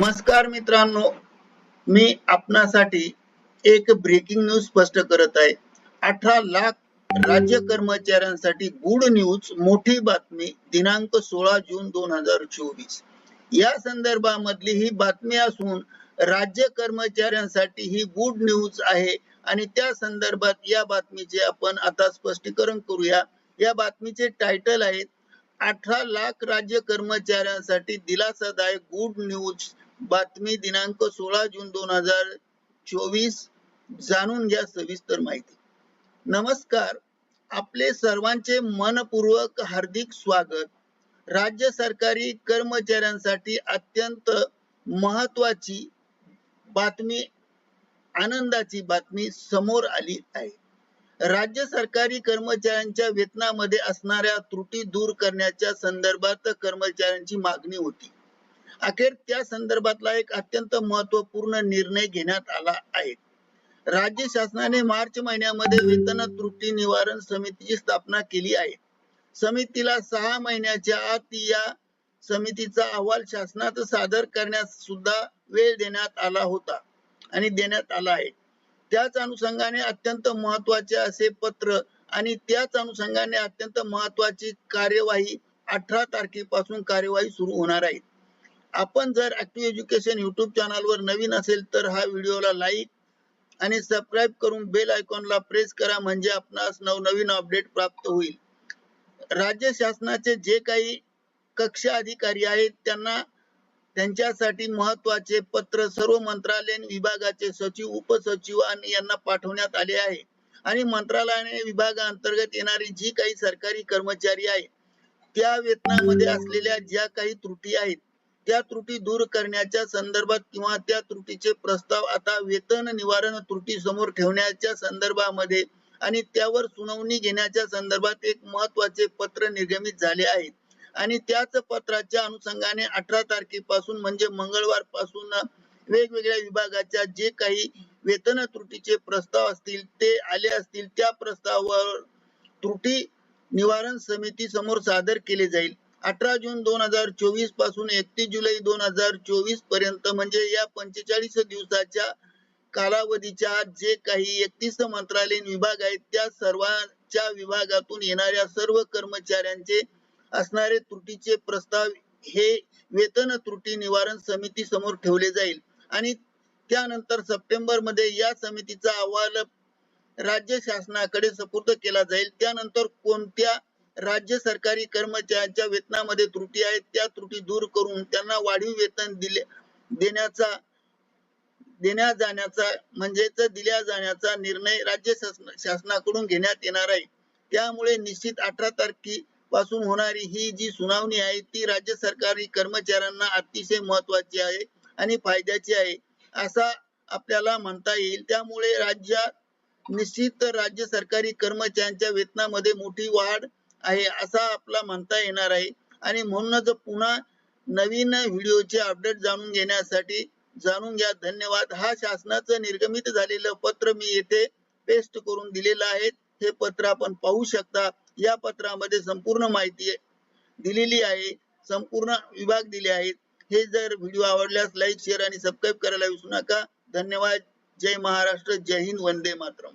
नमस्कार मित्रांनो मी आपणासाठी एक ब्रेकिंग न्यूज स्पष्ट करत आहे. अठरा लाख राज्य कर्मचाऱ्यांसाठी गुड न्यूज मोठी बातमी दिनांक सोळा जून दोन हजार चोवीस. या संदर्भामधली ही बातमी असून राज्य कर्मचाऱ्यांसाठी ही गुड न्यूज आहे आणि त्या संदर्भात या बातमीचे आपण आता स्पष्टीकरण करूया. या बातमीचे टायटल आहेत अठरा लाख राज्य कर्मचाऱ्यांसाठी दिलासादायक गुड न्यूज बातमी दिनांक सोळा जून दोन हजार चोवीस. जाणून घ्या सविस्तर माहिती. नमस्कार. आपले सर्वांचे मनपूर्वक हार्दिक स्वागत. राज्य सरकारी कर्मचाऱ्यांसाठी अत्यंत महत्वाची बातमी आनंदाची बातमी समोर आली आहे. राज्य सरकारी कर्मचाऱ्यांच्या वेतनामध्ये असणाऱ्या त्रुटी दूर करण्याच्या संदर्भात कर्मचाऱ्यांची मागणी होती. अखेर त्या संदर्भातला एक अत्यंत महत्त्वपूर्ण निर्णय घेण्यात आला आहे. राज्य शासनाने मार्च महिन्यामध्ये वेतन त्रुटी निवारण समितीची स्थापना केली आहे. समितीला सहा महिन्याच्या आत या समितीचा अहवाल शासनात सादर करण्यास सुद्धा वेळ देण्यात आला होता आणि देण्यात आला आहे. त्याच अनुषंगाने अत्यंत महत्त्वाचे असे पत्र आणि त्याच अनुषंगाने अत्यंत महत्वाची कार्यवाही अठरा तारखेपासून कार्यवाही सुरू होणार आहे. आपण जर ऍक्टिव्ह एज्युकेशन युट्यूब चॅनलवर नवीन असेल तर हा व्हिडिओला लाईक आणि सबस्क्राईब करून बेल आयकॉनला प्रेस करा म्हणजे आपणास नवनवीन अपडेट प्राप्त होईल. राज्य शासनाचे जे काही कक्ष अधिकारी आहेत त्यांना त्यांच्यासाठी महत्त्वाचे पत्र सर्व मंत्रालयीन विभागाचे सचिव उपसचिव आणि यांना पाठवण्यात आले आहे. आणि मंत्रालयाने विभागाअंतर्गत येणारी जी काही सरकारी कर्मचारी आहे त्या वेतनामध्ये असलेल्या ज्या काही त्रुटी आहेत त्या त्रुटी दूर करण्याच्या संदर्भात किंवा त्या त्रुटीचे प्रस्ताव आता वेतन निवारण त्रुटी समोर ठेवण्याच्या संदर्भामध्ये आणि त्यावर सुनावणी घेण्याच्या संदर्भात एक महत्त्वाचे पत्र निर्गमित झाले आहे. आणि त्याच पत्राच्या अनुषंगाने अठरा तारखेपासून म्हणजे मंगळवारपासून वेगवेगळ्या विभागाच्या जे काही वेतन त्रुटीचे प्रस्ताव असतील ते आले असतील त्या प्रस्तावावर त्रुटी निवारण समिती समोर सादर केले जाईल. अठरा जून दोन हजार चोवीसपासून एकतीस जुलै दोन हजार चोवीसपर्यंत म्हणजे या पंचेचाळीस दिवसाच्या कालावधीच्या आत जे काही एकतीस मंत्रालयीन विभाग आहेत त्या सर्वांच्या विभागातून येणाऱ्या सर्व कर्मचाऱ्यांचे असणारे त्रुटीचे प्रस्ताव हे वेतन त्रुटी निवारण समिती समोर ठेवले जाईल. आणि त्यानंतर सप्टेंबरमध्ये या समितीचा अहवाल राज्य शासनाकडे सुपूर्द केला जाईल. त्यानंतर कोणत्या राज्य सरकारी कर्मचाऱ्यांच्या वेतनामध्ये त्रुटी आहेत त्या त्रुटी दूर करून त्यांना वाढीव वेतन दिले देण्याचा देण्या जाण्याचा म्हणजेच दिल्या जाण्याचा निर्णय राज्य शासनाकडून घेण्यात येणार आहे. त्यामुळे निश्चित अठरा तारखे पासून होणारी ही जी सुनावणी आहे ती राज्य सरकारी कर्मचाऱ्यांना अतिशय महत्वाची आहे आणि फायद्याची आहे असा आपल्याला म्हणता येईल. त्यामुळे राज्यात निश्चित राज्य सरकारी कर्मचाऱ्यांच्या वेतनामध्ये मोठी वाढ आहे असा आपला म्हणता येणार आहे. आणि म्हणूनच पुन्हा नवीन व्हिडिओचे अपडेट जाणून घेण्यासाठी जाणून घ्या. धन्यवाद. हा शासनाचं निर्गमित झालेलं पत्र मी येथे पेस्ट करून दिलेलं आहे. हे पत्र आपण पाहू शकता. या पत्रामध्ये संपूर्ण माहिती दिलेली आहे. संपूर्ण विभाग दिले आहेत. हे जर व्हिडिओ आवडल्यास लाईक शेअर आणि सबस्क्राईब करायला विसरू नका. धन्यवाद. जय महाराष्ट्र. जय हिंद. वंदे मातरम.